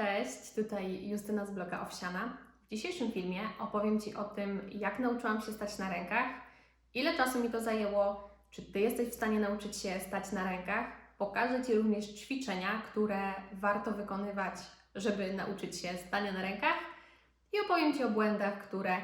Cześć, tutaj Justyna z bloga Owsiana. W dzisiejszym filmie opowiem Ci o tym, jak nauczyłam się stać na rękach, ile czasu mi to zajęło, czy Ty jesteś w stanie nauczyć się stać na rękach. Pokażę Ci również ćwiczenia, które warto wykonywać, żeby nauczyć się stania na rękach i opowiem Ci o błędach, które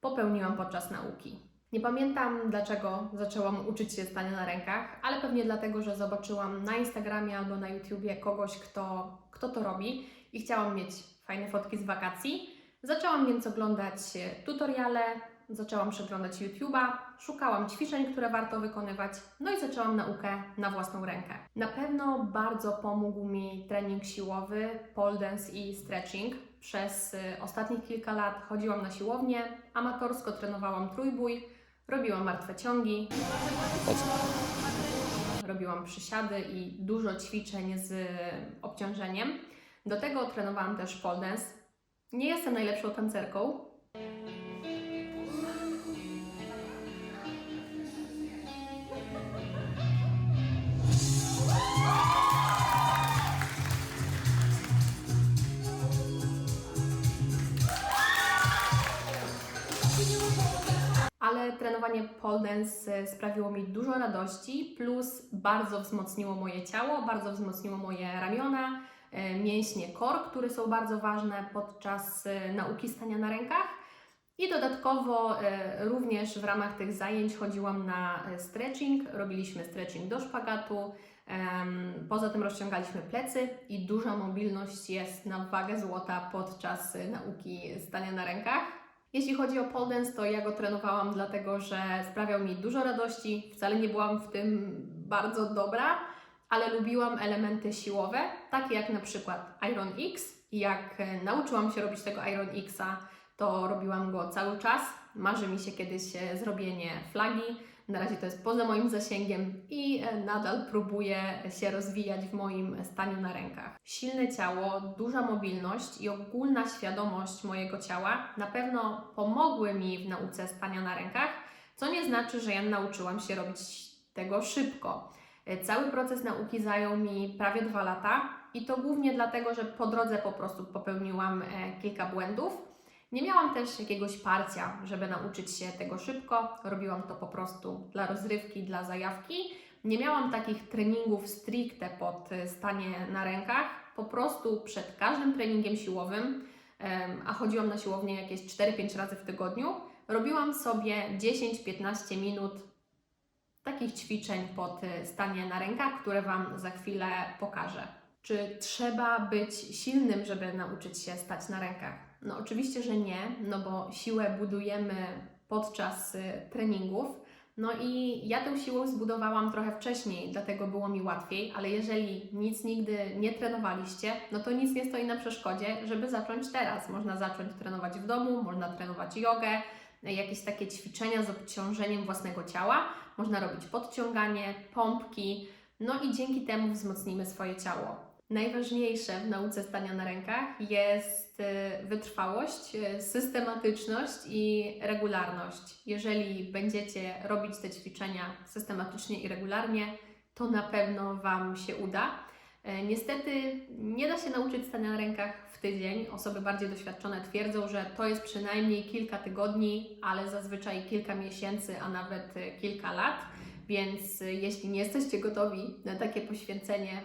popełniłam podczas nauki. Nie pamiętam dlaczego zaczęłam uczyć się stania na rękach, ale pewnie dlatego, że zobaczyłam na Instagramie albo na YouTubie kogoś, kto, kto to robi i chciałam mieć fajne fotki z wakacji. Zaczęłam więc oglądać tutoriale, zaczęłam przeglądać YouTube'a, szukałam ćwiczeń, które warto wykonywać, no i zaczęłam naukę na własną rękę. Na pewno bardzo pomógł mi trening siłowy, pole dance i stretching. Przez y, ostatnich kilka lat chodziłam na siłownię, amatorsko trenowałam trójbój, robiłam martwe ciągi, robiłam przysiady i dużo ćwiczeń z obciążeniem. Do tego trenowałam też pole dance. Nie jestem najlepszą tancerką, ale trenowanie pole dance e, sprawiło mi dużo radości, plus bardzo wzmocniło moje ciało, bardzo wzmocniło moje ramiona, mięśnie core, które są bardzo ważne podczas e, nauki stania na rękach. I dodatkowo e, również w ramach tych zajęć chodziłam na e, stretching, robiliśmy stretching do szpagatu, poza tym rozciągaliśmy plecy i duża mobilność jest na wagę złota podczas e, nauki stania na rękach. Jeśli chodzi o pole dance, to ja go trenowałam dlatego, że sprawiał mi dużo radości. Wcale nie byłam w tym bardzo dobra, ale lubiłam elementy siłowe, takie jak na przykład Iron X. Jak e, nauczyłam się robić tego Iron Xa, to robiłam go cały czas. Marzy mi się kiedyś e, zrobienie flagi. Na razie to jest poza moim zasięgiem i e, nadal próbuję się rozwijać w moim staniu na rękach. Silne ciało, duża mobilność i ogólna świadomość mojego ciała na pewno pomogły mi w nauce stania na rękach, co nie znaczy, że ja nauczyłam się robić tego szybko. E, Cały proces nauki zajął mi prawie dwa lata i to głównie dlatego, że po drodze po prostu popełniłam e, kilka błędów. Nie miałam też jakiegoś parcia, żeby nauczyć się tego szybko. Robiłam to po prostu dla rozrywki, dla zajawki. Nie miałam takich treningów stricte pod e, stanie na rękach. Po prostu przed każdym treningiem siłowym, a chodziłam na siłownię jakieś 4-5 razy w tygodniu, robiłam sobie 10-15 minut takich ćwiczeń pod y, stanie na rękach, które Wam za chwilę pokażę. Czy trzeba być silnym, żeby nauczyć się stać na rękach? No oczywiście, że nie, no bo siłę budujemy podczas y, treningów. No i ja tę siłę zbudowałam trochę wcześniej, dlatego było mi łatwiej, ale jeżeli nic nigdy nie trenowaliście, no to nic nie stoi na przeszkodzie, żeby zacząć teraz. Można zacząć trenować w domu, można trenować jogę, jakieś takie ćwiczenia z obciążeniem własnego ciała. Można robić podciąganie, pompki, no i dzięki temu wzmocnimy swoje ciało. Najważniejsze w nauce stania na rękach jest y, wytrwałość, y, systematyczność i regularność. Jeżeli będziecie robić te ćwiczenia systematycznie i regularnie, to na pewno Wam się uda. E, Niestety nie da się nauczyć stania na rękach w tydzień. Osoby bardziej doświadczone twierdzą, że to jest przynajmniej kilka tygodni, ale zazwyczaj kilka miesięcy, a nawet e, kilka lat. Więc e, jeśli nie jesteście gotowi na takie poświęcenie,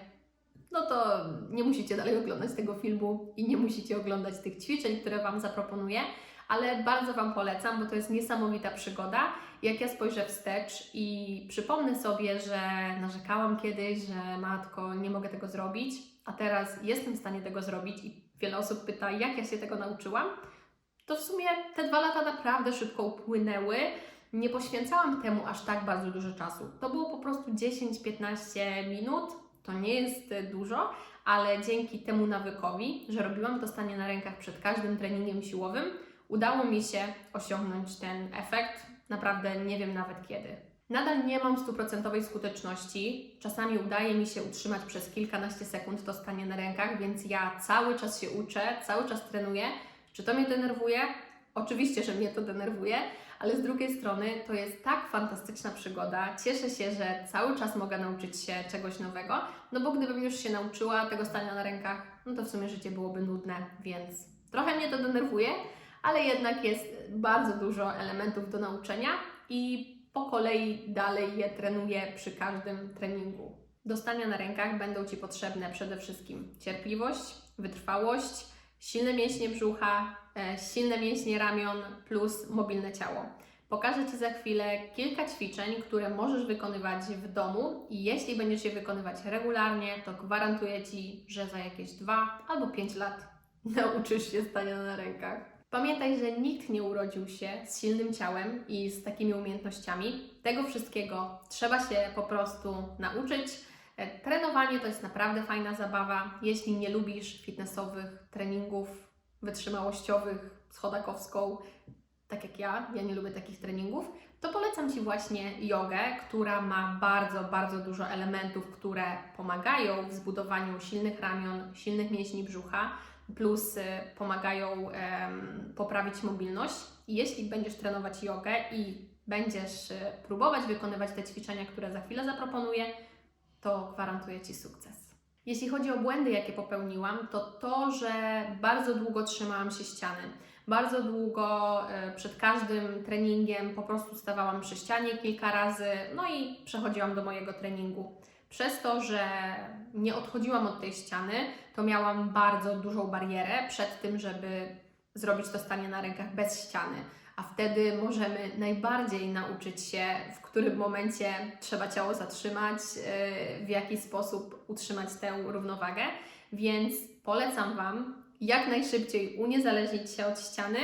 no to nie musicie dalej oglądać tego filmu i nie musicie oglądać tych ćwiczeń, które Wam zaproponuję, ale bardzo Wam polecam, bo to jest niesamowita przygoda. Jak ja spojrzę wstecz i przypomnę sobie, że narzekałam kiedyś, że matko, nie mogę tego zrobić, a teraz jestem w stanie tego zrobić i wiele osób pyta, jak ja się tego nauczyłam, to w sumie te dwa lata naprawdę szybko upłynęły. Nie poświęcałam temu aż tak bardzo dużo czasu. To było po prostu 10-15 minut. To nie jest dużo, ale dzięki temu nawykowi, że robiłam to stanie na rękach przed każdym treningiem siłowym, udało mi się osiągnąć ten efekt. Naprawdę nie wiem nawet kiedy. Nadal nie mam stuprocentowej skuteczności. Czasami udaje mi się utrzymać przez kilkanaście sekund to stanie na rękach, więc ja cały czas się uczę, cały czas trenuję. Czy to mnie denerwuje? Oczywiście, że mnie to denerwuje, ale z drugiej strony to jest tak fantastyczna przygoda. Cieszę się, że cały czas mogę nauczyć się czegoś nowego, no bo gdybym już się nauczyła tego stania na rękach, no to w sumie życie byłoby nudne, więc trochę mnie to denerwuje, ale jednak jest bardzo dużo elementów do nauczenia i po kolei dalej je trenuję przy każdym treningu. Do stania na rękach będą Ci potrzebne przede wszystkim cierpliwość, wytrwałość, silne mięśnie brzucha, e, silne mięśnie ramion plus mobilne ciało. Pokażę Ci za chwilę kilka ćwiczeń, które możesz wykonywać w domu i jeśli będziesz je wykonywać regularnie, to gwarantuję Ci, że za jakieś 2 albo 5 lat nauczysz się stania na rękach. Pamiętaj, że nikt nie urodził się z silnym ciałem i z takimi umiejętnościami. Tego wszystkiego trzeba się po prostu nauczyć. E, Trenowanie to jest naprawdę fajna zabawa. Jeśli nie lubisz fitnessowych treningów wytrzymałościowych z chodakowską, tak jak ja, ja nie lubię takich treningów, to polecam Ci właśnie jogę, która ma bardzo, bardzo dużo elementów, które pomagają w zbudowaniu silnych ramion, silnych mięśni brzucha, plus pomagają poprawić mobilność. Jeśli będziesz trenować jogę i będziesz y, próbować wykonywać te ćwiczenia, które za chwilę zaproponuję, to gwarantuję Ci sukces. Jeśli chodzi o błędy, jakie popełniłam, to to, że bardzo długo trzymałam się ściany. Bardzo długo e, przed każdym treningiem po prostu stawałam przy ścianie kilka razy, no i przechodziłam do mojego treningu. Przez to, że nie odchodziłam od tej ściany, to miałam bardzo dużą barierę przed tym, żeby zrobić to stanie na rękach bez ściany. A wtedy możemy najbardziej nauczyć się, w którym momencie trzeba ciało zatrzymać, yy, w jaki sposób utrzymać tę równowagę. Więc polecam Wam jak najszybciej uniezależnić się od ściany,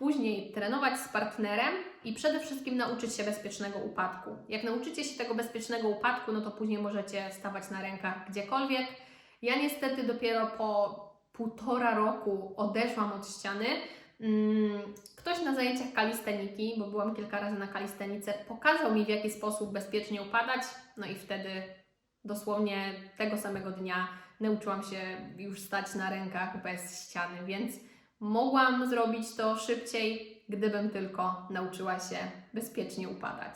później trenować z partnerem i przede wszystkim nauczyć się bezpiecznego upadku. Jak nauczycie się tego bezpiecznego upadku, no to później możecie stawać na rękach gdziekolwiek. Ja niestety dopiero po półtora roku odeszłam od ściany. Mm, Ktoś na zajęciach kalisteniki, bo byłam kilka razy na kalistenice, pokazał mi w jaki sposób bezpiecznie upadać, no i wtedy dosłownie tego samego dnia nauczyłam się już stać na rękach bez ściany, więc mogłam zrobić to szybciej, gdybym tylko nauczyła się bezpiecznie upadać.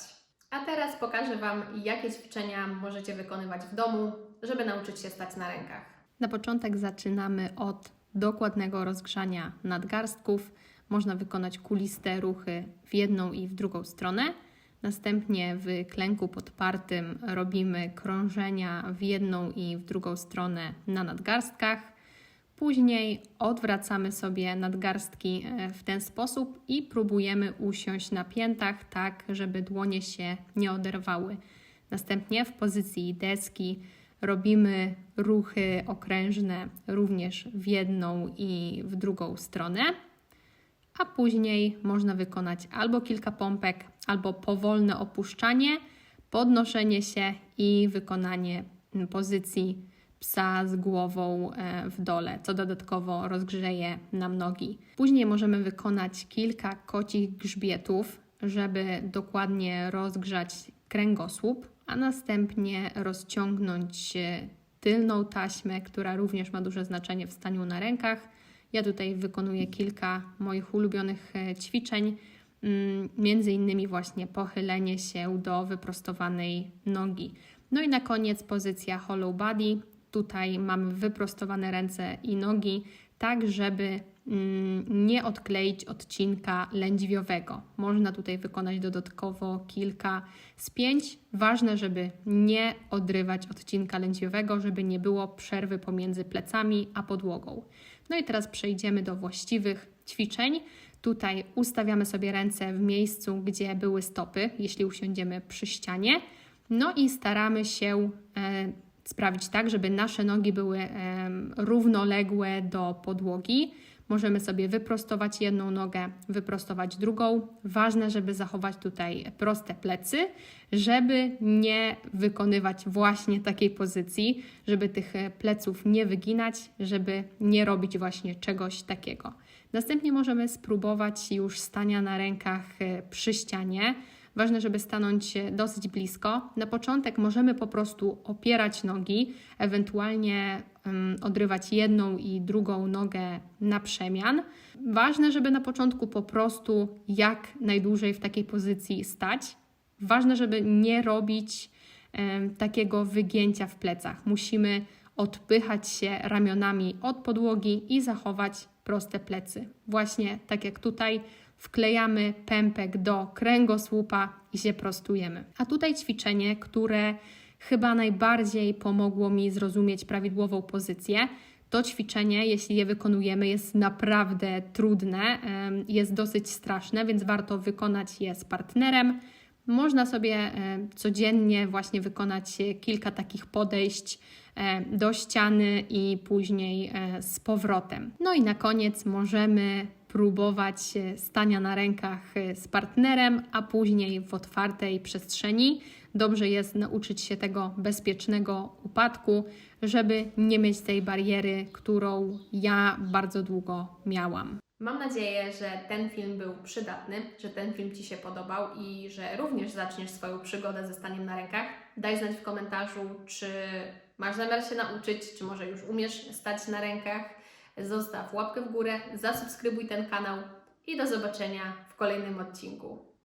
A teraz pokażę Wam, jakie ćwiczenia możecie wykonywać w domu, żeby nauczyć się stać na rękach. Na początek zaczynamy od dokładnego rozgrzania nadgarstków. Można wykonać kuliste ruchy w jedną i w drugą stronę. Następnie w klęku podpartym robimy krążenia w jedną i w drugą stronę na nadgarstkach. Później odwracamy sobie nadgarstki e, w ten sposób i próbujemy usiąść na piętach, tak żeby dłonie się nie oderwały. Następnie w pozycji deski robimy ruchy okrężne również w jedną i w drugą stronę, a później można wykonać albo kilka pompek, albo powolne opuszczanie, podnoszenie się i wykonanie pozycji psa z głową e, w dole, co dodatkowo rozgrzeje nam nogi. Później możemy wykonać kilka kocich grzbietów, żeby dokładnie rozgrzać kręgosłup, a następnie rozciągnąć e, tylną taśmę, która również ma duże znaczenie w staniu na rękach. Ja tutaj wykonuję kilka moich ulubionych e, ćwiczeń, mm, między innymi właśnie pochylenie się do wyprostowanej nogi. No i na koniec pozycja hollow body. Tutaj mamy wyprostowane ręce i nogi, tak żeby mm, nie odkleić odcinka lędźwiowego. Można tutaj wykonać dodatkowo kilka spięć. Ważne, żeby nie odrywać odcinka lędźwiowego, żeby nie było przerwy pomiędzy plecami a podłogą. No i teraz przejdziemy do właściwych ćwiczeń. Tutaj ustawiamy sobie ręce w miejscu, gdzie były stopy, jeśli usiądziemy przy ścianie. No i staramy się e, sprawić tak, żeby nasze nogi były równoległe do podłogi. Możemy sobie wyprostować jedną nogę, wyprostować drugą. Ważne, żeby zachować tutaj proste plecy, żeby nie wykonywać właśnie takiej pozycji, żeby tych e, pleców nie wyginać, żeby nie robić właśnie czegoś takiego. Następnie możemy spróbować już stania na rękach e, przy ścianie. Ważne, żeby stanąć dosyć blisko. Na początek możemy po prostu opierać nogi, ewentualnie odrywać jedną i drugą nogę na przemian. Ważne, żeby na początku po prostu jak najdłużej w takiej pozycji stać. Ważne, żeby nie robić takiego wygięcia w plecach. Musimy odpychać się ramionami od podłogi i zachować proste plecy. Właśnie tak jak tutaj wklejamy pępek do kręgosłupa i się prostujemy. A tutaj ćwiczenie, które chyba najbardziej pomogło mi zrozumieć prawidłową pozycję. To ćwiczenie, jeśli je wykonujemy, jest naprawdę trudne, jest dosyć straszne, więc warto wykonać je z partnerem. Można sobie codziennie właśnie wykonać kilka takich podejść do ściany i później z powrotem. No i na koniec możemy próbować stania na rękach z partnerem, a później w otwartej przestrzeni. Dobrze jest nauczyć się tego bezpiecznego upadku, żeby nie mieć tej bariery, którą ja bardzo długo miałam. Mam nadzieję, że ten film był przydatny, że ten film Ci się podobał i że również zaczniesz swoją przygodę ze staniem na rękach. Daj znać w komentarzu, czy masz zamiar się nauczyć, czy może już umiesz stać na rękach. Zostaw łapkę w górę, zasubskrybuj ten kanał i do zobaczenia w kolejnym odcinku.